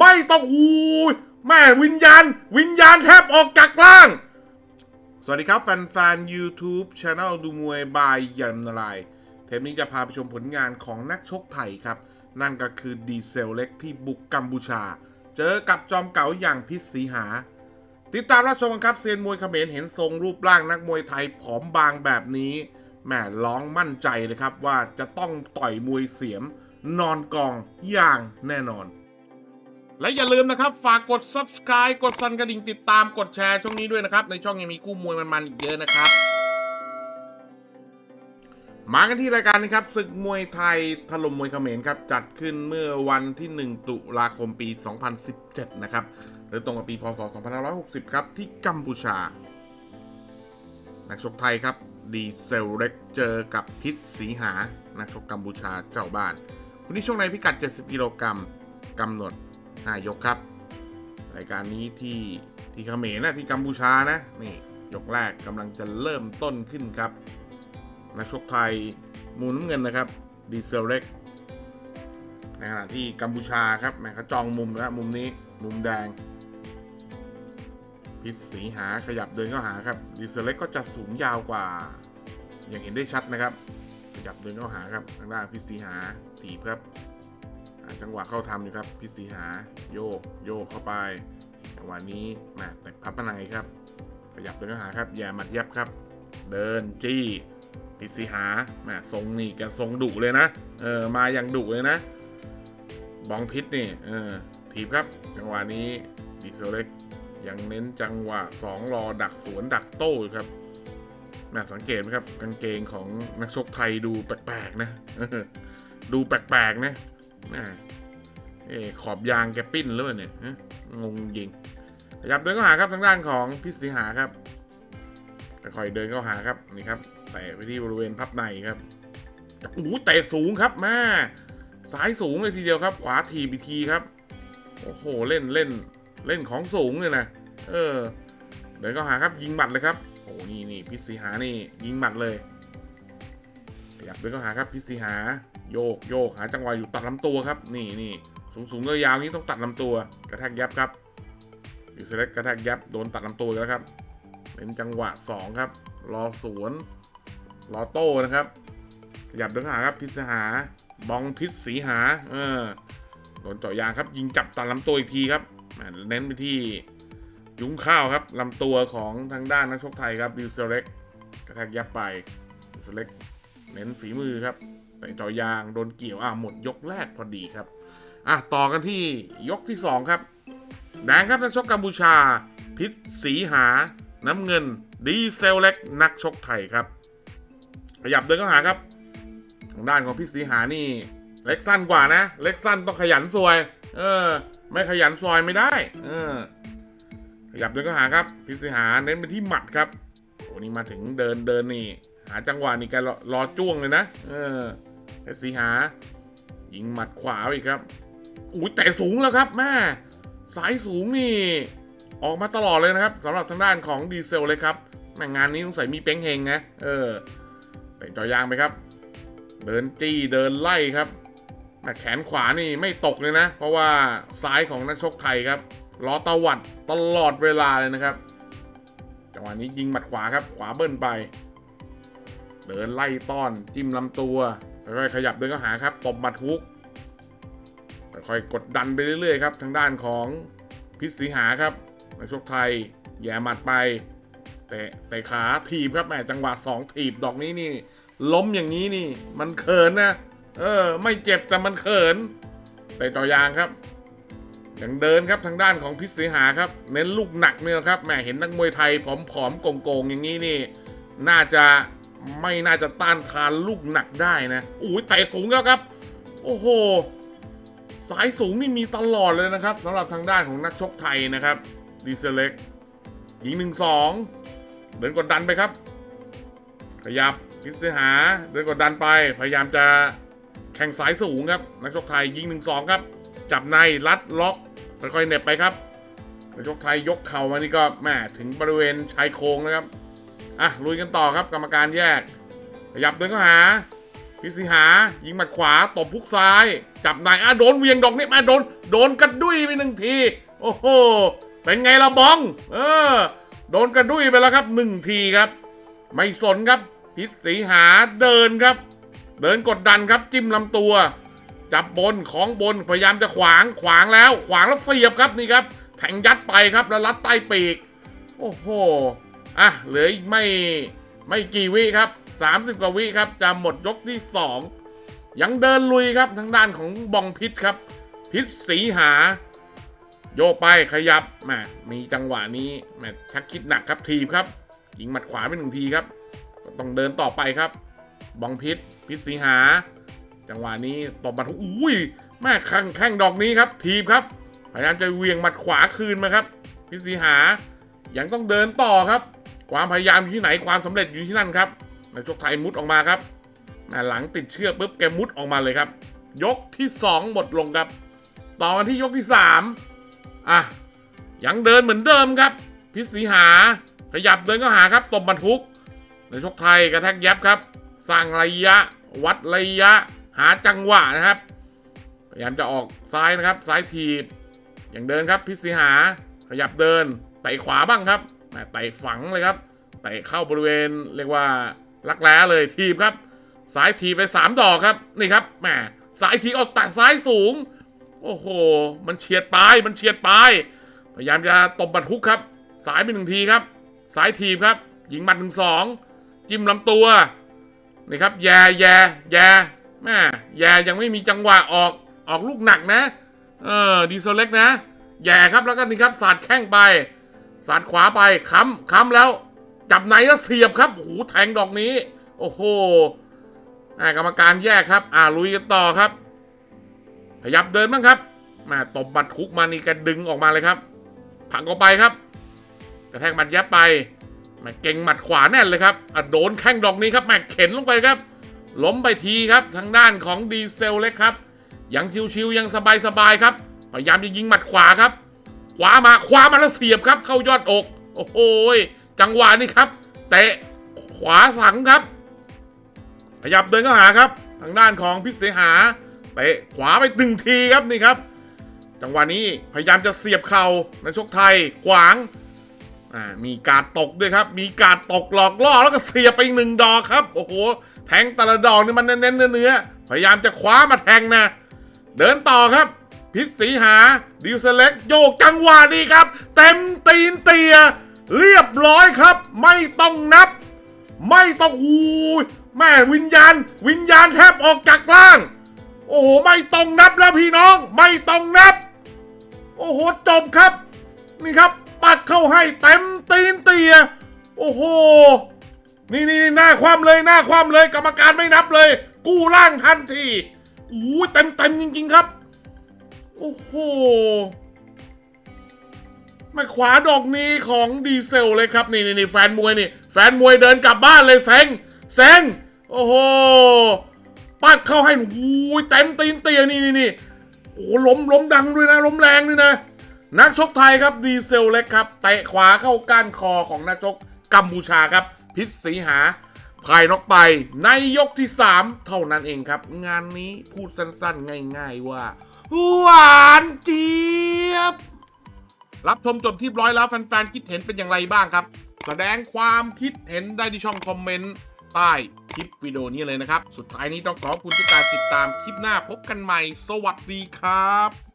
ไม่ต้องอูยแม่วิญญาณ วิญญาณแทบออกจากร่าง สวัสดีครับ แฟนๆ YouTube Channel ดูมวยบายยันนายเทปนี้จะพาไปชมผลงานของนักชกไทยครับ นั่นก็คือดีเซลเล็กที่บุกกัมพูชา เจอกับจอมเก๋าอย่างพิษสีหา ติดตามรับชมกันครับเซียนมวยเขมรเห็นทรงรูปร่างนักมวยไทยผอมบางแบบนี้แหม่ร้องมั่นใจเลยครับว่าจะต้องต่อยมวยเสียมนอนกองอย่างแน่นอน และอย่าลืมนะครับ ฝากกด subscribe กดสั่นกระดิ่งติดตามกดแชร์ช่องนี้ด้วยนะครับ ในช่องยังมีกู้มวยมันๆอีกเยอะนะครับ มากันที่รายการนี้ครับศึกมวยไทยถล่มมวยเขมรครับจัดขึ้นเมื่อวันที่ 1 ตุลาคมปี 2017 นะครับหรือตรงกับปีพศ 2560 ครับ ที่กัมพูชา นักชกไทยครับดีเซลเล็กเจอกับพิษสีหา นักชกกัมพูชาเจ้าบ้าน คุณที่ช่วงในพิกัด 70 กิโลกรัมกำหนด 5 ยกครับ รายการนี้ที่ที่เขมรนะที่กัมพูชานะนี่ยกแรกกำลังจะเริ่มต้นขึ้นครับนักชกไทยมูลน้ำเงินนะครับดีเซลเล็กในขณะที่กัมพูชาครับแม่เขาจองมุมแล้วมุมนี้มุมแดง พิษสีหาขยับเดินเข้าหาครับดีเซลเล็กก็จะสูงยาวกว่า อย่างเห็นได้ชัดนะครับ ขยับเดินเข้าหาครับทางด้านพิษสีหาถีบครับ จังหวะเข้าทำอยู่ครับพิษสีหาโยกโยกเข้าไป จังหวะนี้แม่แต่พับในครับ ขยับเดินเข้าหาครับแย่หมัดยับครับ เดินจี้พิษสีหาแม่ทรงนี่แกทรงดุเลยนะเออมาอย่างดุเลยนะบองพิษนี่เออถีบครับ จังหวะนี้ดีเซลเล็กยังเน้นจังหวะสองรอดักสวนดักโต้อยู่ครับน่าสังเกตไหมครับกางเกงของนักชกไทยดูแปลกๆนะ ดูแปลกๆนะ เอขอบยางแกปิ้นหรือเปล่าเนี่ยงงจริงขยับเดินเข้าหาครับทางด้านของพิษสีหาครับค่อยๆเดินเข้าหาครับนี่ครับแตะไปที่บริเวณพับในครับโอ้โหเตะสูงครับแม่ซ้ายสูงเลยทีเดียวครับ ขวาทีบีทีครับโอ้โหเล่นเล่นเล่นของสูงเลยนะเออ เดินก็หาครับยิงหมัดเลยครับโอ้นี่นี่พิษสีหานี่ยิงหมัดเลยขยับเดินก็หาครับพิษสีหา โยกโยกหาจังหวะอยู่ตัดลำตัวครับ นี่นี่สูงสูงยาวนี้ต้องตัดลำตัว กระแทกยับครับดิสเล็กกระแทกยับโดนตัดลำตัวแล้วครับ เป็นจังหวะสองครับ รอสวน รอโต้นะครับขยับเดินหาครับพิษสหาบองพิษสีหา เออโดนเจาะยางครับ ยิงจับตัดลำตัวอีกทีครับเน้นไปที่ยุ้งข้าวครับลำตัวของทางด้านนักชกไทยครับดิวเซเล็กกระแทกยับไปดิวเซเล็กเน้นฝีมือครับ ต่จอยางโดนเกี่ยวอะหมดยกแรกพอดีครับอะต่อกันที่ยกที่สองครับแดงครับนักชกกัมพูชา พิษสีหา น้ำเงิน ดีเซลเล็กนักชกไทยครับ ขยับเดินเข้าหาครับ ทางด้านของพิษสีหานี่เล็กสั้นกว่านะ เล็กสั้นต้องขยันซวย เออ ไม่ขยันซอยไม่ได้ เออ ขยับเดินก็หาครับ พิษหาเน้นไปที่หมัดครับโอ้นี่มาถึงเดินเดินนี่ หาจังหวะนี่แกรอรอจ้วงเลยนะ เออ เพชรสีหา ยิงหมัดขวาอีกครับ อุ้ยแต่สูงแล้วครับแม่สายสูงนี่ ออกมาตลอดเลยนะครับสำหรับทางด้านของดีเซลเลยครับแม่งงานนี้สงใสัยมีเป้งเฮงนะเออแต่จอยางไปครับ เดินจี้เดินไล่ครับแต่แขนขวานี่ไม่ตกเลยนะ เพราะว่าซ้ายของนักชกไทยครับล้อตวัดตลอดเวลาเลยนะครับจังหวะนี้ยิงหมัดขวาครับ ขวาเบิ้ลไป เดินไล่ต้อนจิ้มลำตัว ค่อยขยับเดินเข้าหาครับตบหมัดฮุกค่อยกดดันไปเรื่อยๆครับทางด้านของพิษสีหาครับนักชกไทยแย่หมัดไปแต่แต่ขาถีบครับแหมจังหวะสองถีบดอกนี้นี่ ล้มอย่างนี้นี่ มันเขินนะเออ ไม่เจ็บแต่มันเขินไปต่อยางครับยังเดินครับทางด้านของพิษสีหาครับ เน้นลูกหนักเนี่ยครับแหมเห็นนักมวยไทยผอมๆโกงๆอย่างนี้นี่ น่าจะ ไม่น่าจะต้านทานลูกหนักได้นะอุ้ยเตะสูงแล้วครับ โอ้โห สายสูงนี่มีตลอดเลยนะครับสำหรับทางด้านของนักชกไทยนะครับดีเซลเล็กยิงหนึ่งสองเดินกดดันไปครับ ขยับพิษหา เดินกดดันไป พยายามจะแข่งสายสูงครับ นักชกไทยยิงหนึ่งสองครับ จับในรัดล็อกค่อยๆเหน็บไปครับนักชกไทยยกเข่ามานี่ก็แม่ถึงบริเวณชายโครงนะครับ อะลุยกันต่อครับกรรมการแยก ขยับเดินเข้าหาพิสิหา ยิงหมัดขวาตบพุกซ้าย จับนายอะโดนเวียงดอกนี้มาโดน โดนกระดุยไปหนึ่งที โอ้โห เป็นไงละบอง เออ โดนกระดุยไปแล้วครับหนึ่งทีครับ ไม่สนครับ พิษสีหาเดินครับ เดินกดดันครับจิ้มลำตัว จับบนของบนพยายามจะขวางขวางแล้ว ขวางแล้วเสียบครับนี่ครับแทงยัดไปครับแล้วรัดใต้ปีก โอ้โห อะเหลืออีกไม่ไม่กี่วิครับ 30 กว่าวิครับ จะหมดยกที่ 2 ยังเดินลุยครับทางด้านของบองพิษครับ พิษสีหา โยกไปขยับแหมมีจังหวะนี้แหมชักคิดหนักครับทีบครับยิงหมัดขวาไปหนึ่งทีครับ ก็ต้องเดินต่อไปครับ บองพิษ พิษสีหา จังหวะนี้ตบบัดอุ้ยแม่แข้งแข้งดอกนี้ครับ ทีบครับ พยายามจะเวียงหมัดขวาคืนมาครับ พิษสีหายังต้องเดินต่อครับ ความพยายามอยู่ที่ไหนความสำเร็จอยู่ที่นั่นครับนักชกไทยมุดออกมาครับหลังติดเชือกปุ๊บแกมุดออกมาเลยครับ ยกที่ 2 หมดลงครับ ต่อกันที่ยกที่ 3 อะ ยังเดินเหมือนเดิมครับ พิษสีหา ขยับเดินก็หาครับตบบรรทุกนักชกไทยกระแทกยับครับ สร้างระยะ วัดระยะ หาจังหวะนะครับ พยายามจะออกซ้ายนะครับ ซ้ายทีบ อย่างเดินครับ พิษสีหา ขยับเดินเตะขวาบ้างครับ แม่เตะฝังเลยครับเตะเข้าบริเวณเรียกว่าลักแร้เลยทีบครับซ้ายทีไปสามดอกครับนี่ครับแหมสายทีออกตัดซ้ายสูง โอ้โห มันเฉียดปลายมันเฉียดปลายพยายามจะตบบัดทุกครับ สายไปหนึ่งทีครับ สายทีครับยิงหมัดหนึ่งสองจิ้มลำตัวนี่ครับแย่แย่แย่แม่แย่ยังไม่มีจังหวะออกออกลูกหนักนะ เออดีโซเล็กนะแย่ครับแล้วก็นี่ครับสาดแข้งไป สาดขวาไปค้ำค้ำแล้ว จับไหนแล้วเสียบครับโอ้โหแทงดอกนี้ โอ้โหอ่ากรรมการแยกครับ อ่าลุยกันต่อครับ ขยับเดินบ้างครับมาตบบัดคุกมานี่แกดึงออกมาเลยครับผลักออกไปครับ กระแทกหมัดยับไปมาเก่งหมัดขวาแน่นเลยครับอะโดนแข้งดอกนี้ครับแมาเข็นลงไปครับ ล้มไปทีครับทางด้านของดีเซลเล็กครับยังชิวๆยังสบายๆครับพยายามจะยิงหมัดขวาครับ ขวามาขวามาแล้วเสียบครับ เข้ายอดอก โอ้โหยจังหวะนี้ครับ เตะขวาสังครับ ขยับเดินเข้าหาครับ ทางด้านของพิเศษหาเตะขวาไปหนึ่งทีครับนี่ครับ จังหวะนี้พยายามจะเสียบเข่าในชกไทยขวางมีการตกด้วยครับ มีการตกหลอกล่อแล้วก็เสียบไปหนึ่งดอกครับ โอ้โห แทงแต่ละดอกนี่มันเน้นเนื้อพยายามจะคว้ามาแทงนะ เดินต่อครับ พิษสีหาดิวเซเล็กโยกจังหวะนี้ครับ เต็มตีนเตีย เรียบร้อยครับ ไม่ต้องนับ ไม่ต้องอูยแม่วิญญาณ วิญญาณแทบออกจากร่าง โอ้โห ไม่ต้องนับแล้วพี่น้อง ไม่ต้องนับ โอ้โห จบครับ นี่ครับ ปักเข้าให้เต็มตีนเตีย โอ้โห นี่นี่นี่หน้าความเลยหน้าความเลยกรรมการไม่นับเลย กู้ร่างทันทีอู้เต็มเต็มจริง ๆ ครับ โอ้โหมาขวาดอกนี้ของดีเซลเลยครับนี่นี่นี่แฟนมวยนี่ แฟนมวยเดินกลับบ้านเลยแซงแซงโอ้โหปักเข้าให้อู้ยเต็มตีนเตียนี่นี่นี่โอ้ล้มล้มดังด้วยนะล้มแรงด้วยนะ นักชกไทยครับดีเซลเล็กครับเตะขวาเข้าก้านคอของนักชกกัมพูชาครับ พิษสีหาพายนอกไปในยกที่ 3 เท่านั้นเองครับ งานนี้พูดสั้นๆ ง่าย ๆว่า หวานเจี๊ยบ รับชมจบที่ร้อยแล้วแฟนๆคิดเห็นเป็นอย่างไรบ้างครับ แสดงความคิดเห็นได้ที่ช่องคอมเมนต์ใต้คลิปวิดีโอนี้เลยนะครับ สุดท้ายนี้ต้องขอบคุณทุกการติดตามคลิปหน้าพบกันใหม่ สวัสดีครับ